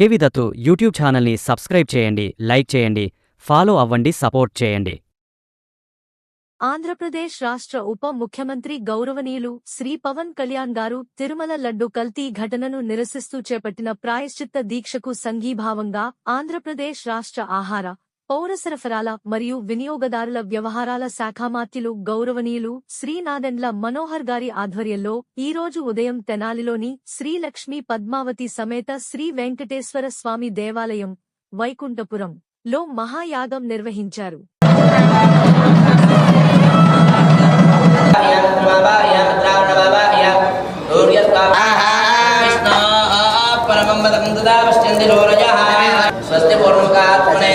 కేవిదత్తు YouTube ఛానల్ని subscribe చేయండి like చేయండి ఫాలో అవ్వండి సపోర్ట్ చేయండి. ఆంధ్రప్రదేశ్ రాష్ట్ర ఉప ముఖ్యమంత్రి గౌరవనీయులు శ్రీ పవన్ కళ్యాణ్ గారు తిరుమల లడ్డు కల్తీ ఘటనను నిరసిస్తూ చేపట్టిన ప్రాయశ్చిత్త దీక్షకు సంఘీభావంగా ఆంధ్రప్రదేశ్ రాష్ట్ర ఆహార పౌర సరఫరాల మరియు వినియోగదారుల వ్యవహారాల శాఖామాత్యులు గౌరవనీయులు శ్రీనాదెండ్ల మనోహర్ గారి ఆధ్వర్యంలో ఈ రోజు ఉదయం తెనాలిలోని శ్రీలక్ష్మీ పద్మావతి సమేత శ్రీ వెంకటేశ్వర స్వామి దేవాలయం వైకుంఠపురం లో మహాయాగం నిర్వహించారు. స్వస్తి పూర్వకాత్మనే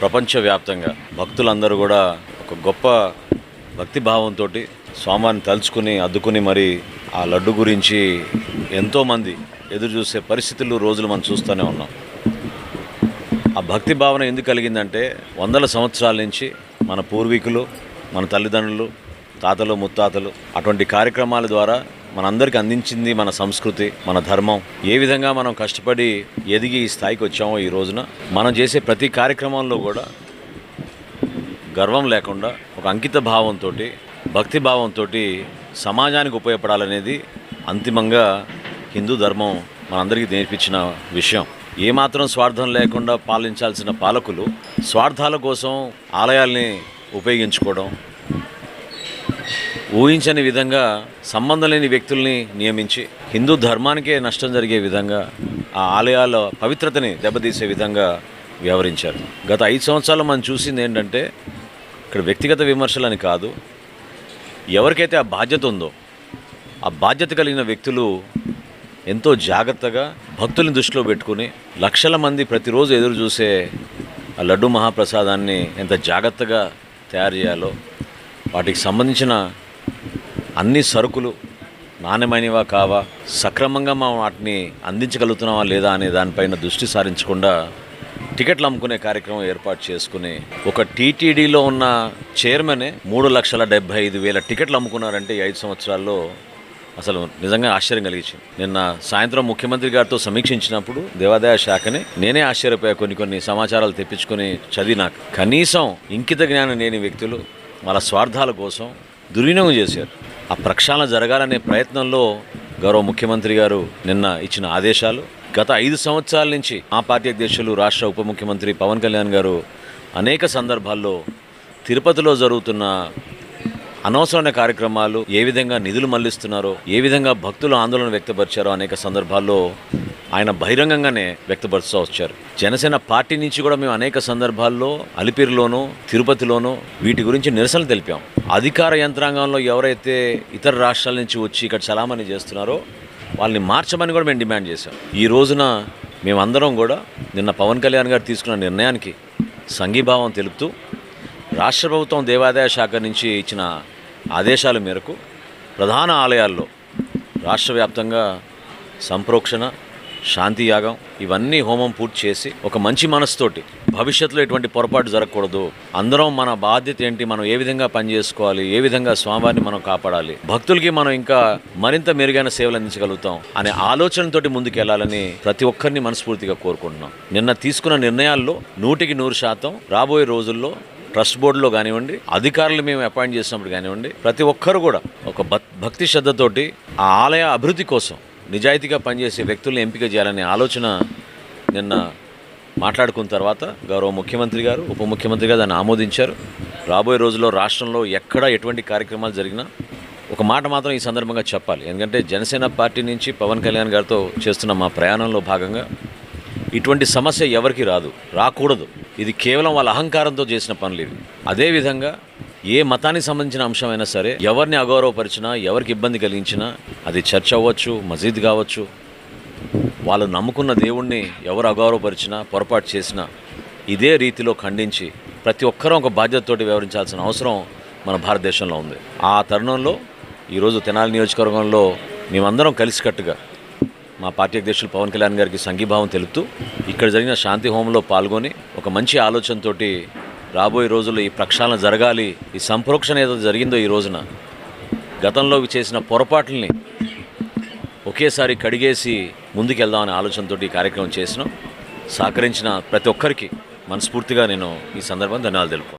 ప్రపంచవ్యాప్తంగా భక్తులందరూ కూడా ఒక గొప్ప భక్తి భావంతో స్వామాన్ని తలుచుకుని అద్దుకుని మరి ఆ లడ్డు గురించి ఎంతోమంది ఎదురు చూసే పరిస్థితులు రోజులు మనం చూస్తూనే ఉన్నాం. ఆ భక్తి భావన ఎందుకు కలిగిందంటే వందల సంవత్సరాల నుంచి మన పూర్వీకులు మన తల్లిదండ్రులు తాతలు ముత్తాతలు అటువంటి కార్యక్రమాల ద్వారా మనందరికీ అందించింది మన సంస్కృతి మన ధర్మం. ఏ విధంగా మనం కష్టపడి ఎదిగి ఈ స్థాయికి వచ్చామో ఈ రోజున మనం చేసే ప్రతి కార్యక్రమంలో కూడా గర్వం లేకుండా ఒక అంకిత భావంతో భక్తి భావంతో సమాజానికి ఉపయోగపడాలనేది అంతిమంగా హిందూ ధర్మం మనందరికీ నేర్పించిన విషయం. ఏమాత్రం స్వార్థం లేకుండా పాలించాల్సిన పాలకులు స్వార్థాల కోసం ఆలయాల్ని ఉపయోగించుకోవడం ఊహించని విధంగా సంబంధం లేని వ్యక్తుల్ని నియమించి హిందూ ధర్మానికే నష్టం జరిగే విధంగా ఆ ఆలయాల పవిత్రతని దెబ్బతీసే విధంగా వ్యవహరించారు. గత ఐదు సంవత్సరాలు మనం చూసింది ఏంటంటే ఇక్కడ వ్యక్తిగత విమర్శలని కాదు ఎవరికైతే ఆ బాధ్యత ఉందో ఆ బాధ్యత కలిగిన వ్యక్తులు ఎంతో జాగ్రత్తగా భక్తుల్ని దృష్టిలో పెట్టుకుని లక్షల మంది ప్రతిరోజు ఎదురు చూసే ఆ లడ్డు మహాప్రసాదాన్ని ఎంత జాగ్రత్తగా తయారు చేయాలో వాటికి సంబంధించిన అన్ని సరుకులు నాణ్యమైనవా కావా సక్రమంగా మనం వాటిని అందించగలుగుతున్నావా లేదా అనే దానిపైన దృష్టి సారించకుండా టికెట్లు అమ్ముకునే కార్యక్రమం ఏర్పాటు చేసుకుని ఒక టీటీడీలో ఉన్న చైర్మనే మూడు లక్షల డెబ్బై ఐదు వేల టికెట్లు అమ్ముకున్నారంటే ఐదు సంవత్సరాల్లో అసలు నిజంగా ఆశ్చర్యం కలిగించింది. నిన్న సాయంత్రం ముఖ్యమంత్రి గారితో సమీక్షించినప్పుడు దేవాదాయ శాఖని నేనే ఆశ్చర్యపోయా. కొన్ని కొన్ని సమాచారాలు తెప్పించుకొని చదివినాక కనీసం ఇంకిత జ్ఞానం లేని వ్యక్తులు వాళ్ళ స్వార్థాల కోసం దుర్వినియోగం చేశారు. ఆ ప్రక్షాళన జరగాలనే ప్రయత్నంలో గౌరవ ముఖ్యమంత్రి గారు నిన్న ఇచ్చిన ఆదేశాలు గత ఐదు సంవత్సరాల నుంచి ఆ పార్టీ అధ్యక్షులు రాష్ట్ర ఉప ముఖ్యమంత్రి పవన్ కళ్యాణ్ గారు అనేక సందర్భాల్లో తిరుపతిలో జరుగుతున్న అనవసరమైన కార్యక్రమాలు ఏ విధంగా నిధులు మళ్ళిస్తున్నారో ఏ విధంగా భక్తులు ఆందోళన వ్యక్తపరిచారో అనేక సందర్భాల్లో ఆయన బహిరంగంగానే వ్యక్తపరుస్తూ వచ్చారు. జనసేన పార్టీ నుంచి కూడా మేము అనేక సందర్భాల్లో అలిపిరిలోనూ తిరుపతిలోనూ వీటి గురించి నిరసనలు తెలిపాం. అధికార యంత్రాంగంలో ఎవరైతే ఇతర రాష్ట్రాల నుంచి వచ్చి ఇక్కడ చలామణి చేస్తున్నారో వాళ్ళని మార్చమని కూడా మేము డిమాండ్ చేశాం. ఈ రోజున మేమందరం కూడా నిన్న పవన్ కళ్యాణ్ గారు తీసుకున్న నిర్ణయానికి సంఘీభావం తెలుపుతూ రాష్ట్ర ప్రభుత్వం దేవాదాయ శాఖ నుంచి ఇచ్చిన ఆదేశాల మేరకు ప్రధాన ఆలయాల్లో రాష్ట్ర వ్యాప్తంగా సంప్రోక్షణ శాంతియాగం ఇవన్నీ హోమం పూర్తి చేసి ఒక మంచి మనసుతోటి భవిష్యత్తులో ఎటువంటి పొరపాటు జరగకూడదు. అందరం మన బాధ్యత ఏంటి? మనం ఏ విధంగా పనిచేసుకోవాలి ఏ విధంగా స్వామివారిని మనం కాపాడాలి? భక్తులకి మనం ఇంకా మరింత మెరుగైన సేవలు అందించగలుగుతాం అనే ఆలోచనతోటి ముందుకెళ్ళాలని ప్రతి ఒక్కరిని మనస్ఫూర్తిగా కోరుకుంటున్నాం. నిన్న తీసుకున్న నిర్ణయాల్లో నూటికి నూరు శాతం రాబోయే రోజుల్లో ట్రస్ట్ బోర్డులో కానివ్వండి అధికారులు మేము అపాయింట్ చేసినప్పుడు కానివ్వండి ప్రతి ఒక్కరు కూడా ఒక భక్తి శ్రద్ధతోటి ఆ ఆలయ అభివృద్ధి కోసం నిజాయితీగా పనిచేసే వ్యక్తుల్ని ఎంపిక చేయాలనే ఆలోచన నిన్న మాట్లాడుకున్న తర్వాత గౌరవ ముఖ్యమంత్రి గారు ఉప ముఖ్యమంత్రి గారు దాన్ని ఆమోదించారు. రాబోయే రోజుల్లో రాష్ట్రంలో ఎక్కడ ఎటువంటి కార్యక్రమాలు జరిగినా ఒక మాట మాత్రం ఈ సందర్భంగా చెప్పాలి. ఎందుకంటే జనసేన పార్టీ నుంచి పవన్ కళ్యాణ్ గారితో చేస్తున్న మా ప్రయాణంలో భాగంగా ఇటువంటి సమస్య ఎవరికి రాదు రాకూడదు. ఇది కేవలం వాళ్ళ అహంకారంతో చేసిన పనులు ఇవి. అదేవిధంగా ఏ మతానికి సంబంధించిన అంశమైనా సరే ఎవరిని అగౌరవపరిచినా ఎవరికి ఇబ్బంది కలిగించినా అది చర్చ్ అవ్వచ్చు మసీద్ కావచ్చు వాళ్ళు నమ్ముకున్న దేవుణ్ణి ఎవరు అగౌరవపరిచినా పొరపాటు చేసినా ఇదే రీతిలో ఖండించి ప్రతి ఒక్కరూ ఒక బాధ్యతతోటి వ్యవహరించాల్సిన అవసరం మన భారతదేశంలో ఉంది. ఆ తరుణంలో ఈరోజు తెనాలి నియోజకవర్గంలో మేమందరం కలిసికట్టుగా మా పార్టీ అధ్యక్షులు పవన్ కళ్యాణ్ గారికి సంఘీభావం తెలుపుతూ ఇక్కడ జరిగిన శాంతి హోమంలో పాల్గొని ఒక మంచి ఆలోచనతోటి రాబోయే రోజుల్లో ఈ ప్రక్షాళన జరగాలి ఈ సంప్రోక్షణ ఏదో జరిగిందో ఈ రోజున గతంలో చేసిన పొరపాట్లని ఒకేసారి కడిగేసి ముందుకెళ్దామనే ఆలోచనతో ఈ కార్యక్రమం చేసినాం. సహకరించిన ప్రతి ఒక్కరికి మనస్ఫూర్తిగా నేను ఈ సందర్భం ధన్యవాదాలు తెలుపు